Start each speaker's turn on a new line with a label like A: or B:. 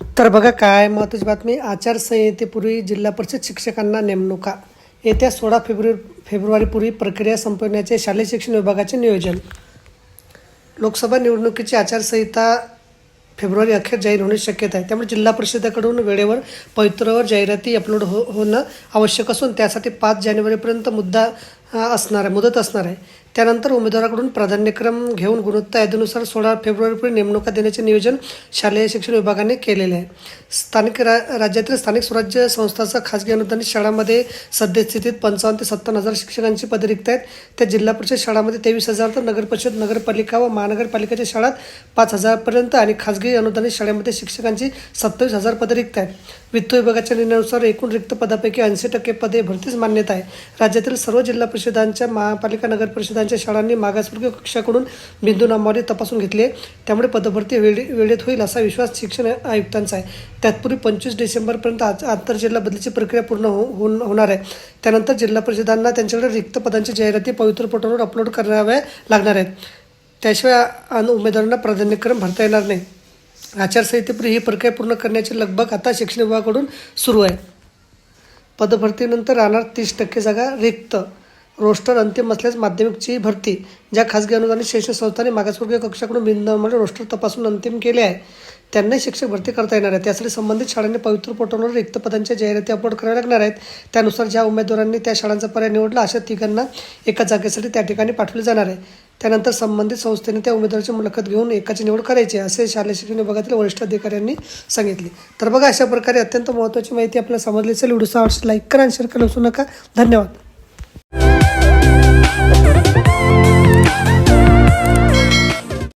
A: तर बघा काय महत्त्वाची बातमी. आचारसंहितेपूर्वी जिल्हा परिषद शिक्षकांना नेमणुका. येत्या सोळा फेब्रुवारी फेब्रुवारीपूर्वी प्रक्रिया संपवण्याचे शालेय शिक्षण विभागाचे नियोजन. लोकसभा निवडणुकीची आचारसंहिता फेब्रुवारी अखेर जाहीर होण्याची शक्यता आहे. त्यामुळे जिल्हा परिषदेकडून वेळेवर पवित्रवर जाहिराती अपलोड हो होणं आवश्यक असून त्यासाठी पाच जानेवारीपर्यंत मुद्दा असणार आहे मुदत असणार आहे. त्यानंतर उमेदवाराकडून प्राधान्यक्रम घेऊन गुणवत्ता यादीनुसार सोळा फेब्रुवारीपूर्वी नेमणुका देण्याचे नियोजन शालेय शिक्षण विभागाने केलेले आहे. स्थानिक रा राज्यातील स्थानिक स्वराज्य संस्थाचा खाजगी अनुदानित शाळांमध्ये सद्यस्थितीत पंचावन्न ते सत्तावन्न हजार शिक्षकांची पदे रिक्त आहेत. त्या जिल्हा परिषद शाळांमध्ये तेवीस हजार तर नगर परिषद नगरपालिका व महानगरपालिकेच्या शाळात पाच हजारपर्यंत आणि खाजगी अनुदानित शाळेमध्ये शिक्षकांची सत्तावीस हजार पदे रिक्त आहेत. वित्त विभागाच्या निर्णयानुसार एकूण रिक्त पदापैकी ऐंशी टक्के पदे भरतीच मान्यता आहे. राज्यातील सर्व जिल्हा परिषदांच्या महापालिका नगर परिषदांच्या शाळांनी मागासवर्गीय कक्षाकडून बिंदू नामवारी तपासून घेतली त्यामुळे पदभरती वेळे वेळेत होईल असा विश्वास शिक्षण आयुक्तांचा आहे. त्यातपूर्वी पंचवीस डिसेंबरपर्यंत आज आंतरजिल्हा बदलीची प्रक्रिया पूर्ण हो होऊन होणार आहे. त्यानंतर जिल्हा परिषदांना त्यांच्याकडे रिक्त पदांची जाहिराती पवित्र पोर्टलवर अपलोड कराव्या लागणार आहेत. त्याशिवाय अन उमेदवारांना प्राधान्यक्रम भरता येणार नाही. आचारसंहितेपूर्वी ही प्रक्रिया पूर्ण करण्याची लगबग आता शिक्षण विभागाकडून सुरू आहे. पदभरतीनंतर राहणार तीस टक्के जागा रिक्त रोस्टर अंतिम असल्यास माध्यमिकची भरती ज्या खासगी अनुदानित शैक्षणिक संस्थांनी मागासवर्गीय कक्षाकडून बिंदूमध्ये म्हणजे रोस्टर तपासून अंतिम केले आहे त्यांनाही शिक्षक भरती करता येणार आहे त्यासाठी संबंधित शाळांनी पवित्र पोर्टलवर रिक्त पदांच्या जाहिराती अपलोड कराव्या लागणार आहेत. त्यानुसार ज्या उमेदवारांनी त्या शाळांचा पर्याय निवडला अशा तिघांना एका जागेसाठी त्या ठिकाणी पाठवले जाणार आहे. त्यानंतर संबंधित संस्थेने त्या उमेदवाराची मुलाखत घेऊन एकाची निवड करायची आहे, असे शालेय शिक्षण विभागातील वरिष्ठ अधिकाऱ्यांनी सांगितले. तर बघा अशा प्रकारे अत्यंत महत्त्वाची माहिती आपल्याला समजली असेल व्हिडिओचा आवडल्यास लाईक करा आणि शेअर करायला विसरू नका. धन्यवाद.